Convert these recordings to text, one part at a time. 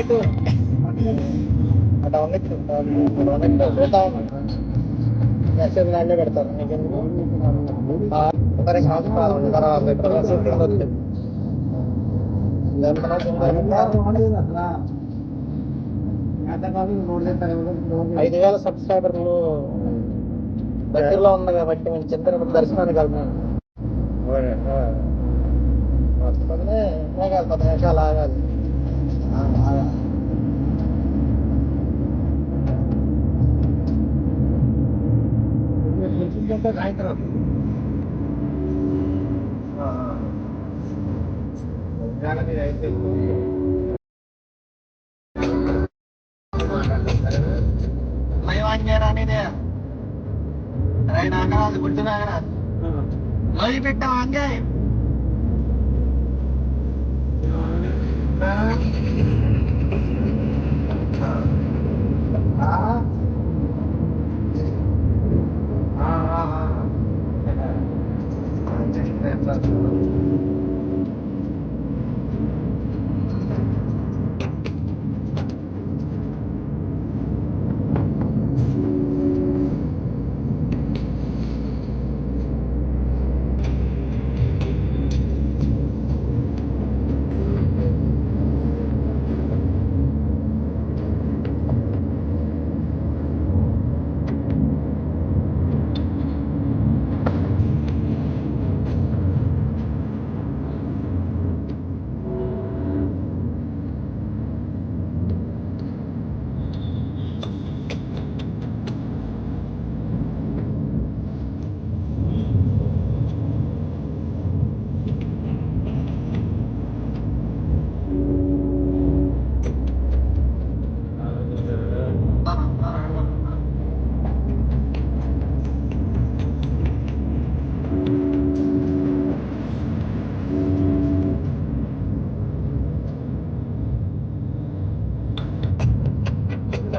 పెట్టు అటు ఉన్నట్టు ఉన్నట్టు చూద్దాం మెసేజ్ పెడతారు. నీకెందుకు? కింద ఐదు వేల సబ్స్క్రైబర్లు దగ్గరలో ఉంది కాబట్టి మేము చింతన దర్శనానికి వెళ్తున్నాం. వస్తుంది ఆగాలి పది నిమిషాలు ఆగాలి. సాయంత్రం మయవాంజరానిదే అరే నాగరాజు గుడ్డు నాగరాజు మొదలు పెట్టాం అంజాయ్ హాయ్ హాయ్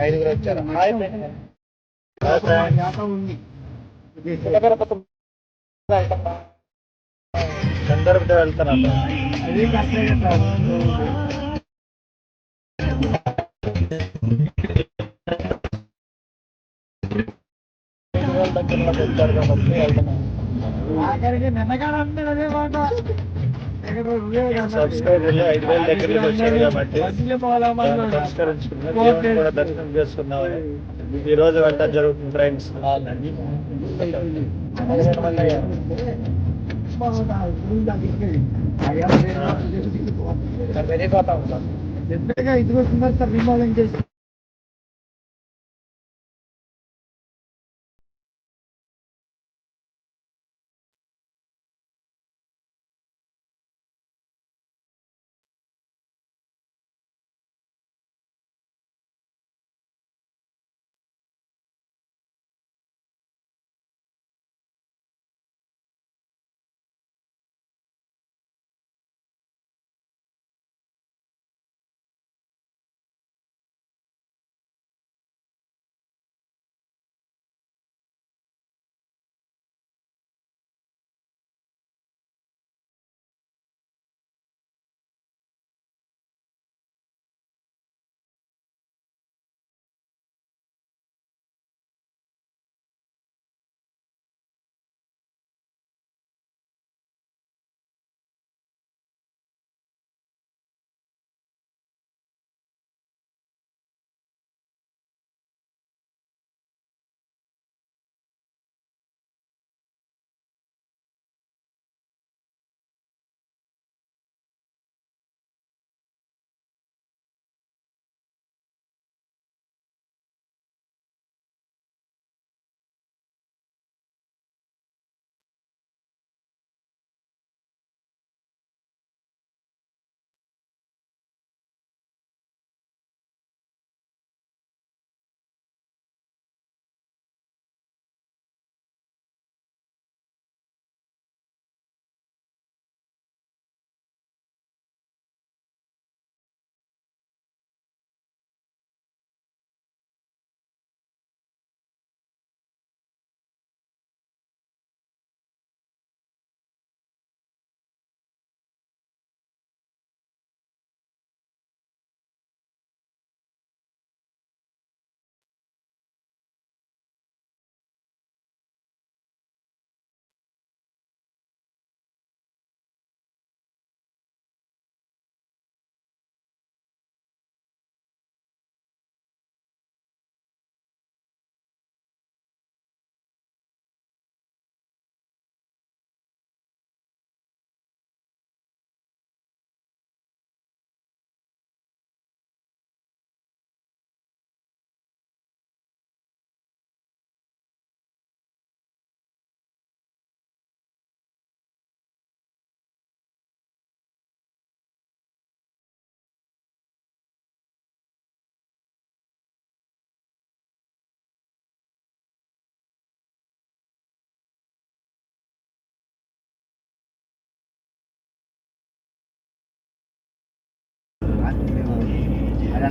ఐదుగురు వచ్చారు హాయ్ హాయ్ సబ్స్క్రైబర్లు ఐదు వేల దగ్గర నుంచి వచ్చారు కాబట్టి కూడా దర్శనం చేసుకున్నామని. ఈ రోజు వెళ్ళడం జరుగుతుంది ఫ్రెండ్స్ పెరిగిపోతా ఉంటాం ఇదిగో సార్ రిమాలింగ్ చేసి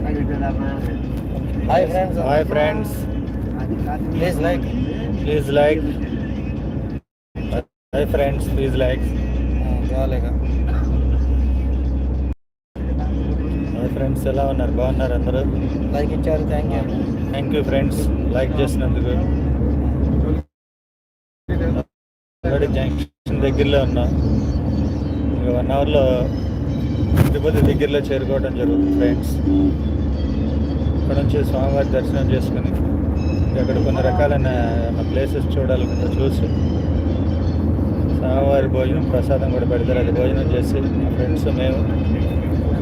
hi friends hi friends please like please like hi friends please like చాలేగా hi friends ఎలా ఉన్నారు? బాగున్నారు అందరూ? లైక్ ఇచ్చారు. Thank you thank you friends like చేసినందుకు. ఆల్రెడీ జంక్షన్ దగ్గరలో ఉన్నాం. ఇంకా వన్ అవర్లో తిరుపతి దగ్గరలో చేరుకోవడం జరుగుతుంది ఫ్రెండ్స్ ఇక్కడ నుంచి స్వామివారి దర్శనం చేసుకుని అక్కడ కొన్ని రకాలైన ప్లేసెస్ చూడాలనుకుంటే చూసి స్వామివారి భోజనం ప్రసాదం కూడా పెడతారు. అది భోజనం చేసి మా ఫ్రెండ్స్ మేము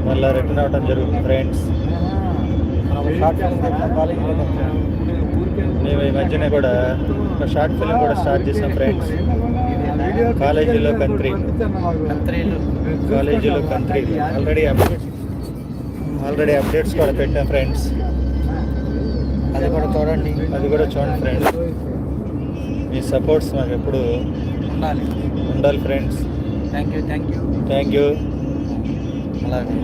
మళ్ళీ రిటర్న్ అవ్వడం జరుగుతుంది ఫ్రెండ్స్ మేము ఈ మధ్యనే కూడా ఒక షార్ట్ ఫిల్మ్ కూడా స్టార్ట్ చేసాం ఫ్రెండ్స్ కాలేజీలో కంట్రీ. కాలేజీలో country. Already updates already updates కూడా పెట్టాం ఫ్రెండ్స్ అది కూడా చూడండి. అది కూడా చూడండి ఫ్రెండ్స్ మీ సపోర్ట్స్ మాకు ఎప్పుడు ఉండాలి. ఉండాలి friends thank you thank you thank you అలాగే.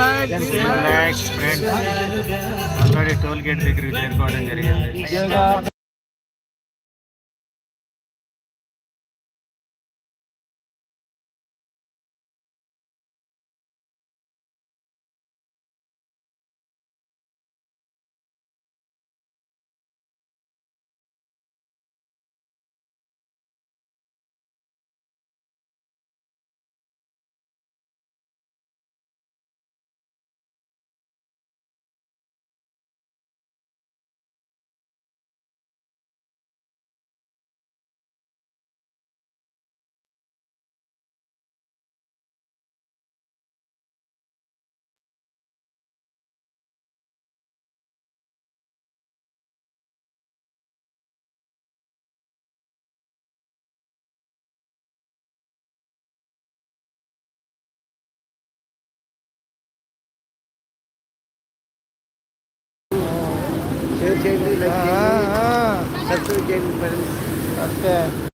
Please like relax friends already toll gate దగ్గరికి చేరుకోవడం జరిగింది. சேர்ந்து லட்சுமி சரஸ்வதி ஜெயந்தி பிறந்து